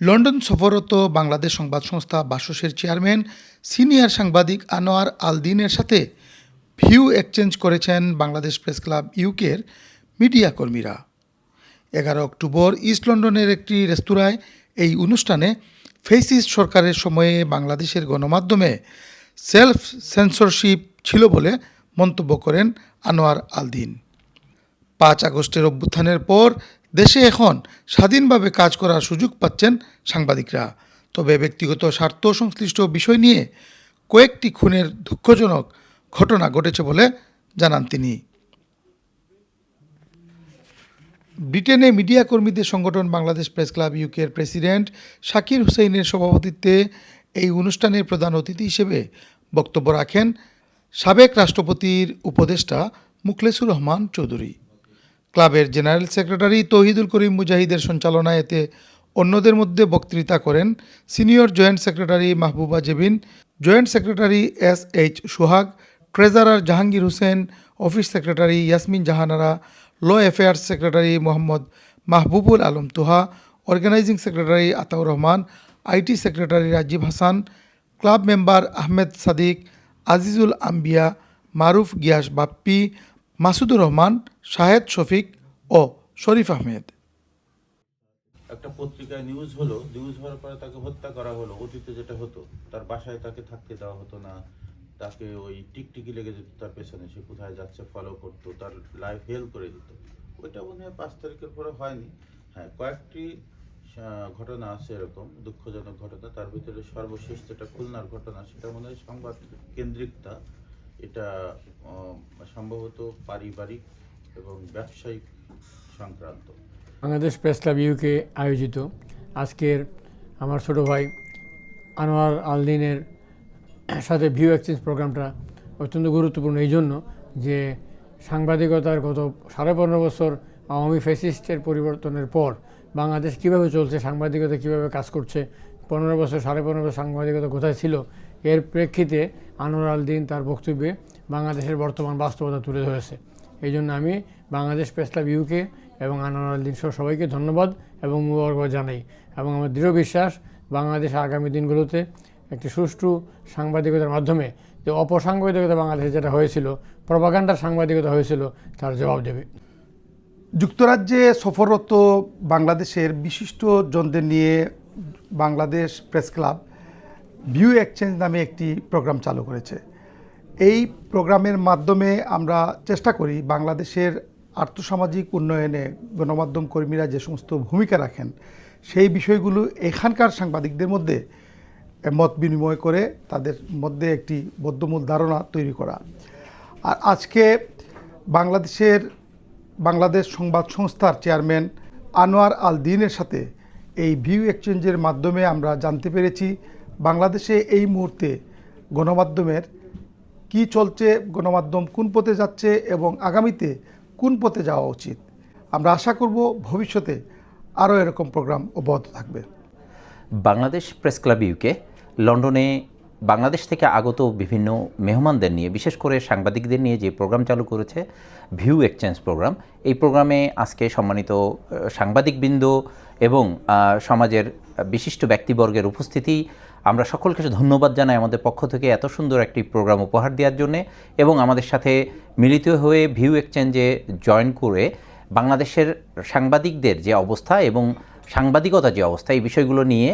London সফররত বাংলাদেশ সংবাদ সংস্থা বাসসের চেয়ারম্যান, সিনিয়র সাংবাদিক আনোয়ার আলদিনের সাথে ভিউ এক্সচেঞ্জ করেছেন বাংলাদেশ প্রেস ক্লাব ইউকের মিডিয়া কর্মীরা। এগারো অক্টোবর ইস্ট লন্ডনের একটি রেস্তোরাঁয় এই অনুষ্ঠানে ফেসিস সরকারের সময়ে বাংলাদেশের গণমাধ্যমে সেলফ সেন্সরশিপ ছিল বলে মন্তব্য করেন আনোয়ার আলদিন। পাঁচ আগস্টের অভ্যুত্থানের পর দেশে এখন স্বাধীনভাবে কাজ করার সুযোগ পাচ্ছেন সাংবাদিকরা। তবে ব্যক্তিগত স্বার্থ সংশ্লিষ্ট বিষয় নিয়ে কয়েকটি খুনের দুঃখজনক ঘটনা ঘটেছে বলে জানান তিনি। ব্রিটেনে মিডিয়া কর্মীদের সংগঠন বাংলাদেশ প্রেস ক্লাব ইউকের প্রেসিডেন্ট শাকির হুসেইনের সভাপতিত্বে এই অনুষ্ঠানের প্রধান অতিথি হিসেবে বক্তব্য রাখেন সাবেক রাষ্ট্রপতির উপদেষ্টা মুখলেসুর রহমান চৌধুরী। ক্লাবের জেনারেল সেক্রেটারি তৌহিদুল করিম মুজাহিদের সঞ্চালনায় এতে অন্যদের মধ্যে বক্তৃতা করেন senior joint secretary Mahbuba Jebin, joint secretary S H Sohag, treasurer Jahangir Hossain, office secretary Yasmin Jahanara, law affairs secretary Mohammad Mahbubul Alam Tuha, organising secretary Ataur Rahman, IT secretary Rajib Hasan, club member Ahmed Sadiq, Azizul Ambia, Maruf Giyas Bappi Masudur Rahman, Shahed Shafiq ও শরীফ আহমেদ। একটা পত্রিকায় news হলো news হওয়ার পরে তাকে হত্যা করা হলো, অতীতে যেটা হতো, তার বাসায় তাকে থাকতে দেওয়া হতো না, তাকে ওই টিকটিকি লেগে যেত তার পেছনে, সে কোথায় যাচ্ছে ফলো করতো, তার লাইফ হেল্প করে দিত। ওইটা মনে হয় পাঁচ তারিখের পরে হয়নি। হ্যাঁ কয়েকটি ঘটনা আছে এরকম, দুঃখজনক ঘটনা, তার ভিতরে সর্বশেষ যেটা খুলনার ঘটনা, সেটা মনে হয় সংবাদ কেন্দ্রিকতা এটা সম্ভবত পারিবারিক এবং ব্যবসায়িক সংক্রান্ত। বাংলাদেশ প্রেস ক্লাব ইউকে আয়োজিত। আজকের আমার ছোট ভাই আনোয়ার আলদিনের সাথে ভিউ এক্সচেঞ্জ প্রোগ্রামটা অত্যন্ত গুরুত্বপূর্ণ। এই জন্য যে সাংবাদিকতার গত সাড়ে পনেরো বছর আওয়ামী ফেসিস্টের পরিবর্তনের পর বাংলাদেশ কীভাবে চলছে, সাংবাদিকতা কীভাবে কাজ করছে, পনেরো বছর, সাড়ে পনেরো বছর সাংবাদিকতা কোথায় ছিল এর প্রেক্ষিতে আনোয়ার আল দিন তার বক্তব্যে বাংলাদেশের বর্তমান বাস্তবতা তুলে ধরেছে। এই জন্য আমি বাংলাদেশ প্রেস ক্লাব ইউকে এবং আনোয়ার আল দিন সহ সবাইকে ধন্যবাদ এবং মুবারকবাদ জানাই এবং আমার দৃঢ় বিশ্বাস, বাংলাদেশ আগামী দিনগুলোতে একটি সুষ্ঠু সাংবাদিকতার মাধ্যমে যে অপসাংবাদিকতা বাংলাদেশে যেটা হয়েছিল, প্রপাগান্ডার সাংবাদিকতা হয়েছিল, তার জবাব দেবে। যুক্তরাজ্যে সফররত বাংলাদেশের বিশিষ্ট জনদের নিয়ে Bangladesh press club view exchange নামে একটি প্রোগ্রাম চালু করেছে। এই প্রোগ্রামের মাধ্যমে আমরা চেষ্টা করি বাংলাদেশের আর্থসামাজিক উন্নয়নে গণমাধ্যম কর্মীরা যে সমস্ত ভূমিকা রাখেন, সেই বিষয়গুলো এখানকার সাংবাদিকদের মধ্যে মত বিনিময় করে তাদের মধ্যে একটি বদ্ধমূল ধারণা তৈরি করা। আর আজকে বাংলাদেশের বাংলাদেশ সংবাদ সংস্থার চেয়ারম্যান আনোয়ার আল দিনের সাথে এই ভিউ এক্সচেঞ্জের মাধ্যমে আমরা জানতে পেরেছি বাংলাদেশে এই মুহূর্তে গণমাধ্যমের কি চলছে, গণমাধ্যম কোন পথে যাচ্ছে এবং আগামীতে কোন পথে যাওয়া উচিত? আমরা আশা করব ভবিষ্যতে আরও এরকম প্রোগ্রাম অব্যাহত থাকবে। বাংলাদেশ প্রেস ক্লাব ইউকে লন্ডনে বাংলাদেশ থেকে আগত বিভিন্ন মেহমানদের নিয়ে, বিশেষ করে সাংবাদিকদের নিয়ে যে প্রোগ্রাম চালু করেছে ভিউ এক্সচেঞ্জ প্রোগ্রাম এই প্রোগ্রামে আজকে সম্মানিত সাংবাদিকবৃন্দ এবং সমাজের বিশিষ্ট ব্যক্তিবর্গের উপস্থিতি। আমরা সকলকে ধন্যবাদ জানাই আমাদের পক্ষ থেকে এত সুন্দর একটি প্রোগ্রাম উপহার দেওয়ার জন্যে এবং আমাদের সাথে মিলিত হয়ে ভিউ এক্সচেঞ্জে জয়েন করে বাংলাদেশের সাংবাদিকদের যে অবস্থা এবং সাংবাদিকতা যে অবস্থা এই বিষয়গুলো নিয়ে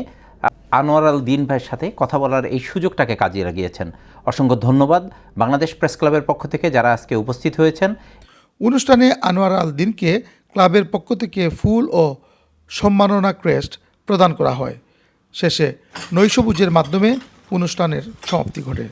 আনোয়ার আল দিন ভাইয়ের সাথে কথা বলার এই সুযোগটাকে কাজে লাগিয়েছেন। অসংখ্য ধন্যবাদ। বাংলাদেশ প্রেস ক্লাবের পক্ষ থেকে যারা আজকে উপস্থিত হয়েছেন। অনুষ্ঠানে আনোয়ার আল দিনকে ক্লাবের পক্ষ থেকে ফুল ও সম্মাননা ক্রেস্ট প্রদান করা হয়। শেষে নৈশভোজের মাধ্যমে অনুষ্ঠানের সমাপ্তি ঘটে।